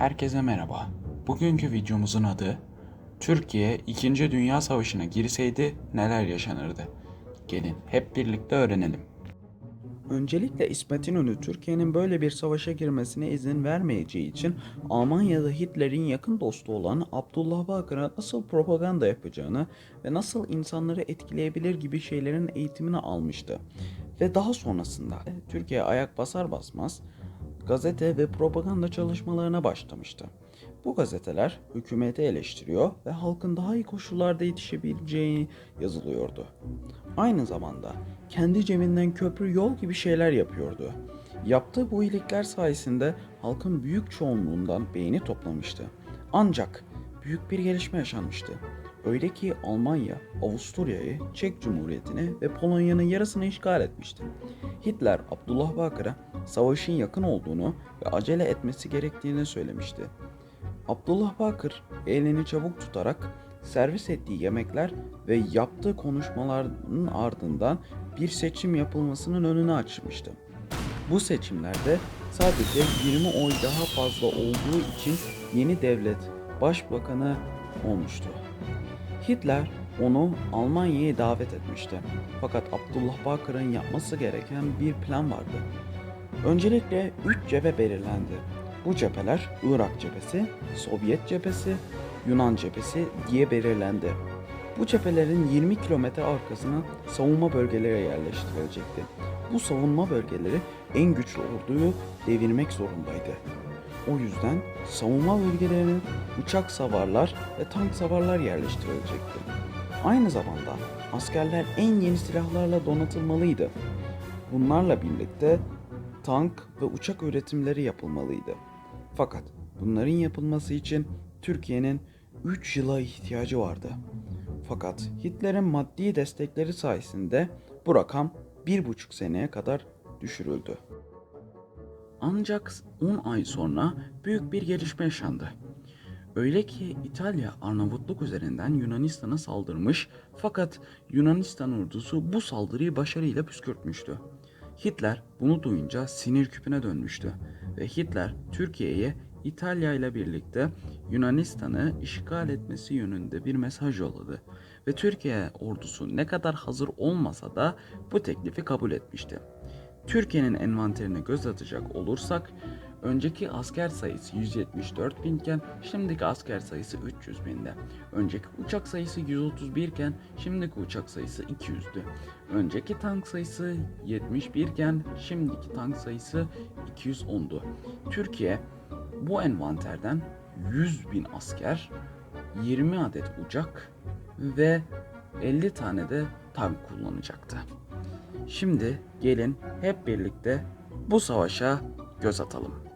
Herkese merhaba. Bugünkü videomuzun adı Türkiye 2. Dünya Savaşı'na girseydi neler yaşanırdı? Gelin hep birlikte öğrenelim. Öncelikle İsmet İnönü Türkiye'nin böyle bir savaşa girmesine izin vermeyeceği için Almanya'da Hitler'in yakın dostu olan Abdullah Bakır'a nasıl propaganda yapacağını ve nasıl insanları etkileyebilir gibi şeylerin eğitimini almıştı. Ve daha sonrasında Türkiye ayak basar basmaz gazete ve propaganda çalışmalarına başlamıştı. Bu gazeteler hükümeti eleştiriyor ve halkın daha iyi koşullarda yetişebileceği yazılıyordu. Aynı zamanda kendi cebinden köprü yol gibi şeyler yapıyordu. Yaptığı bu iyilikler sayesinde halkın büyük çoğunluğundan beğeni toplamıştı. Ancak büyük bir gelişme yaşanmıştı. Öyle ki Almanya, Avusturya'yı, Çek Cumhuriyeti'ni ve Polonya'nın yarısını işgal etmişti. Hitler Abdullah Bakır'a savaşın yakın olduğunu ve acele etmesi gerektiğini söylemişti. Abdullah Bakır elini çabuk tutarak servis ettiği yemekler ve yaptığı konuşmaların ardından bir seçim yapılmasının önünü açmıştı. Bu seçimlerde sadece 20 oy daha fazla olduğu için yeni devlet başbakanı olmuştu. Hitler onu Almanya'ya davet etmişti. Fakat Abdullah Bakır'ın yapması gereken bir plan vardı. Öncelikle 3 cephe belirlendi. Bu cepheler Irak cephesi, Sovyet cephesi, Yunan cephesi diye belirlendi. Bu cephelerin 20 kilometre arkasına savunma bölgeleri yerleştirilecekti. Bu savunma bölgeleri en güçlü orduyu devirmek zorundaydı. O yüzden savunma bölgelerine uçak savarlar ve tank savarlar yerleştirilecekti. Aynı zamanda askerler en yeni silahlarla donatılmalıydı. Bunlarla birlikte tank ve uçak üretimleri yapılmalıydı. Fakat bunların yapılması için Türkiye'nin 3 yıla ihtiyacı vardı. Fakat Hitler'in maddi destekleri sayesinde bu rakam 1,5 seneye kadar düşürüldü. Ancak 10 ay sonra büyük bir gelişme yaşandı. Öyle ki İtalya Arnavutluk üzerinden Yunanistan'a saldırmış fakat Yunanistan ordusu bu saldırıyı başarıyla püskürtmüştü. Hitler bunu duyunca sinir küpüne dönmüştü ve Hitler Türkiye'ye İtalya ile birlikte Yunanistan'ı işgal etmesi yönünde bir mesaj yolladı ve Türkiye ordusu ne kadar hazır olmasa da bu teklifi kabul etmişti. Türkiye'nin envanterine göz atacak olursak önceki asker sayısı 174 binken şimdiki asker sayısı 300 binde. Önceki uçak sayısı 131 iken şimdiki uçak sayısı 200'dü. Önceki tank sayısı 71 iken şimdiki tank sayısı 210'du. Türkiye bu envanterden 100 bin asker, 20 adet uçak ve 50 tane de tank kullanacaktı. Şimdi gelin hep birlikte bu savaşa göz atalım.